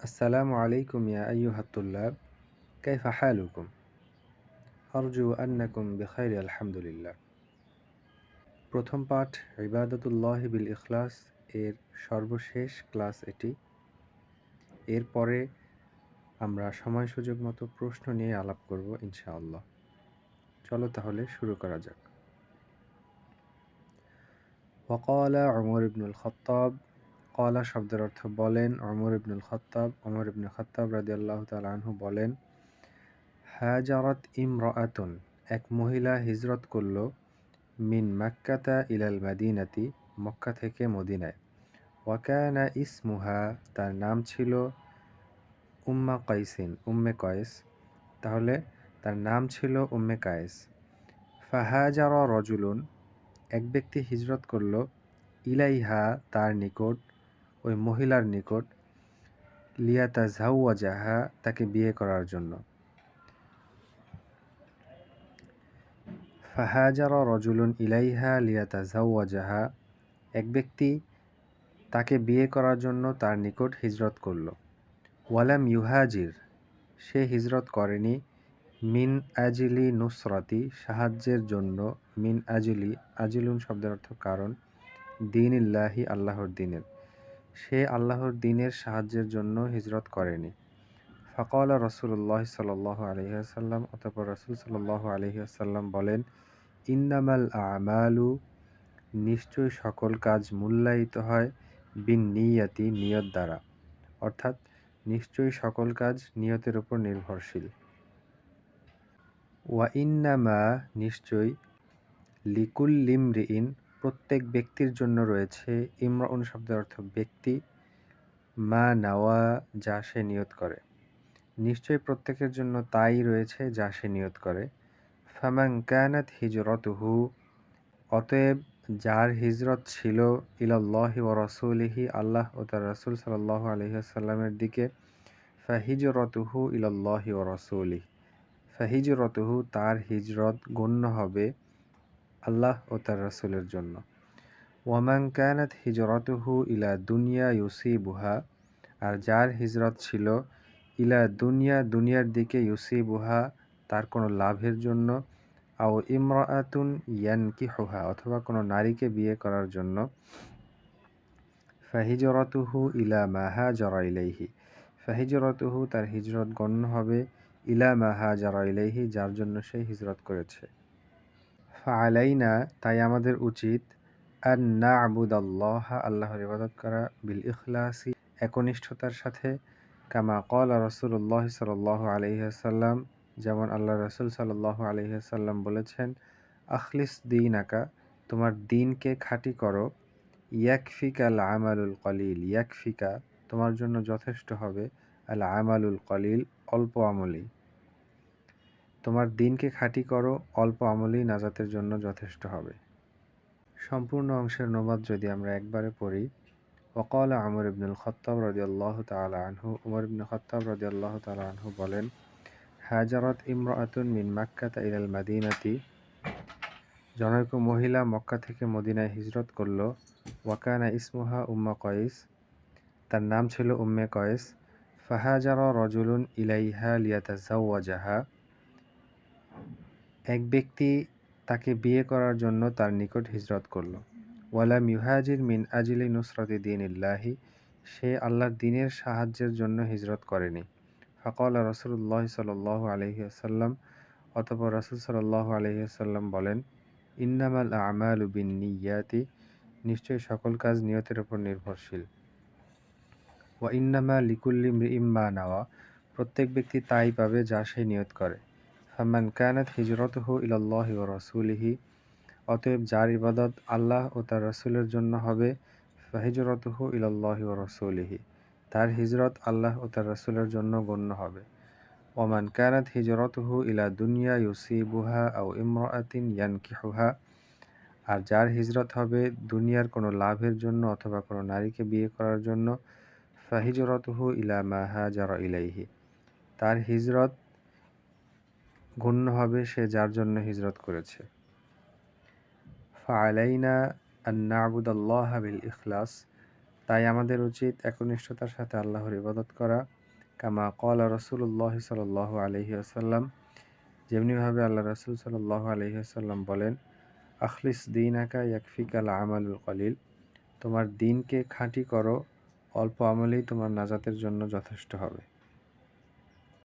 السلام عليكم يا أيها الطلاب كيف حالكم؟ أرجو أنكم بخير الحمد لله প্রথম পাঠ ইবাদতুল্লাহ বিল ইখলাস এর সর্বশেষ ক্লাস এটি এরপরে আমরা সময় সুযোগ মতো প্রশ্ন নিয়ে আলাপ করব ইনশাআল্লাহ চলো তাহলে শুরু করা যাক وقال عمر بن الخطاب কলা শব্দের অর্থ বলেন অমর ইবনুল খত্তাব অমর ইবনুল খত্তাব রাজি আল্লাহ তালহু বলেন, হাজারত ইমরাতুন এক মহিলা হিজরত করল মিন মাক্কাতা ইলাল মাদিনাতি, মক্কা থেকে মদিনায়। ওয়াকানা ইসমুহা, তার নাম ছিল উম্মা কয়সিন উম্মে কয়েস তাহলে তার নাম ছিল উম্মে কায়েস ফাহাজার রজুলুন, এক ব্যক্তি হিজরত করল, ইলাইহা, তার নিকট ওই মহিলার নিকট লিয়াতা জাহা তাকে বিয়ে করার জন্য। ফাহাজার রজুলুন ইলাইহা লিয়াতা জাহা এক ব্যক্তি তাকে বিয়ে করার জন্য তার নিকট হিজরত করল। ওয়ালাম ইউহাজির, সে হিজরত করেনি মিন আজিলি নুসরাতি, সাহায্যের জন্য মিন আজিলি, আজিলুন শব্দের অর্থ কারণ দিন ইল্লাহি আল্লাহর দিনের। সে আল্লাহর দিনের সাহায্যের জন্য হিজরত করেনি। ফকলা রসুল্লাহ সাল আলহিহাসাল্লাম অতপর রসুল সাল্লাহ আলহিহাসাল্লাম বলেন, ইন্নামাল আমালু, নিশ্চয় সকল কাজ মূল্যায়িত হয় বিন নিয়াতি, নিয়ত দ্বারা। অর্থাৎ নিশ্চয়ই সকল কাজ নিয়তের উপর নির্ভরশীল। ওয়া ইন্নামা নিশ্চয়ই লিকুল লিমরিইন প্রত্যেক ব্যক্তির জন্য রয়েছে ইমরাউন শব্দের অর্থ ব্যক্তি, মা নাওয়া, যা সে নিয়ত করে। নিশ্চয়ই প্রত্যেকের জন্য তাই রয়েছে যা সে নিয়ত করে। ফামাং কানাত হিজরতুহু, অতএব যার হিজরত ছিল ইলাল্লাহি ও রসুলিহি, আল্লাহ ও তার রসুল সাল্লাহ আলহিহাসাল্লামের দিকে, ফাহিজরতুহু ইলাল্লাহি ও রসুলিহি। ফাহিজরতুহু তার হিজরত গণ্য হবে আল্লাহ ও তার রাসুলের জন্য। ওয়ামান কানাত হিজরতুহু ইলা দুনিয়া ইউসি বুহা আর যার হিজরত ছিল ইলা দুনিয়া, দুনিয়ার দিকে ইউসি বুহা তার কোনো লাভের জন্য, আও ইমরাতুন ইয়ান কি হুহা অথবা কোনো নারীকে বিয়ে করার জন্য। ফাহিজরতুহু ইলা মাহা জরা ইলাইহি, ফাহিজরতুহু তার হিজরত গণ্য হবে ইলা মাহা জরা ইলাইহি, যার জন্য সে হিজরত করেছে। ফালাইনা তাই আমাদের উচিত আর না আবুদ আল্লাহ আল্লাহর ইবাদত করা বিল ইখলাসি, একনিষ্ঠতার সাথে, কামা কল রসুল্লাহ সাল আলহিহাসাল্লাম যেমন আল্লাহ রসুল সাল্লাহ আলহিহাসাল্লাম বলেছেন, আখলিস দিন আকা তোমার দিনকে খাঁটি করো ইয়াকফিকা আল আমালুল কলিল, ইয়াকফিকা, তোমার জন্য যথেষ্ট হবে, আল আমালুল কলিল, অল্প আমলি তোমার দিনকে খাঁটি করো, অল্প আমলেই নাজাতের জন্য যথেষ্ট হবে। সম্পূর্ণ অংশের নোবাদ যদি আমরা একবারে পড়ি ওকাল আমর ইবনুল খত্তাব রদি আল্লাহ তালা আনহু, উমর ইবনুল খত্তাব রদি আল্লাহ তালা আনহু বলেন, হাজারত ইমরাতুন মিন মাক্কাতা ইলাল মাদিনাতি। জনৈক মহিলা মক্কা থেকে মদিনায় হিজরত করল। ওয়াকানা ইসমুহা উম্মা কয়েস। তার নাম ছিল উম্মে কয়েস। ফাহাজার রজুলুন ইলাইহা লিয়াতা জাহা এক ব্যক্তি তাকে বিয়ে করার জন্য তার নিকট হিজরত করল। ওয়ালাম ইউহাজির মিন আজিলি নুসরতি দিন ইল্লাহি সে আল্লাহর দিনের সাহায্যের জন্য হিজরত করেনি। ফকল রসুল্লাহ সাল আলহিহাসাল্লাম অতপর রসুল সাল্লাহ আলহিহাসাল্লাম বলেন, ইন্নামাল আমাল বিন নিয়াতি নিশ্চয়ই সকল কাজ নিয়তের উপর নির্ভরশীল। ওয়া ইন্নামা লিকুল্লি ইম্মা নাওয়া প্রত্যেক ব্যক্তি তাই পাবে যা সে নিয়ত করে। ফামান কানাত হিজরতহু ইলাল্লাহ ও রসুলিহি অতএব যার ইবাদত আল্লাহ ও তার রসুলের জন্য হবে ফাহিজরতহু ইলাল্লাহ ও রসুলিহি তার হিজরত আল্লাহ ও তার রসুলের জন্য গণ্য হবে। ওমান কানাত হিজরতহু ইলা দুনিয়া ইউসিবুহা আও ইমরাতিন ইয়ানকিহুহা আর যার হিজরত হবে দুনিয়ার কোনো লাভের জন্য অথবা কোনো নারীকে বিয়ে করার জন্য ফাহিজরতহু ইলা মাহা যারা ইলাইহি তার হিজরত গণ্য হবে সে যার জন্য হিজরত করেছে। ফালাইনা আন্নাবুদাল্লাহ বিল ইখলাস, তাই আমাদের উচিত একনিষ্ঠতার সাথে আল্লাহর ইবাদত করা। কামা কলা রসুল্লাহ সাল আলহি আসাল্লাম যেমনিভাবে আল্লাহ রসুল সাল্লাহ আলহি আসাল্লাম বলেন, আখলিস দিন আকা ইয়াকফিকাল আমালুল কলিল তোমার দিনকে খাঁটি করো, অল্প আমলেই তোমার নাজাতের জন্য যথেষ্ট হবে।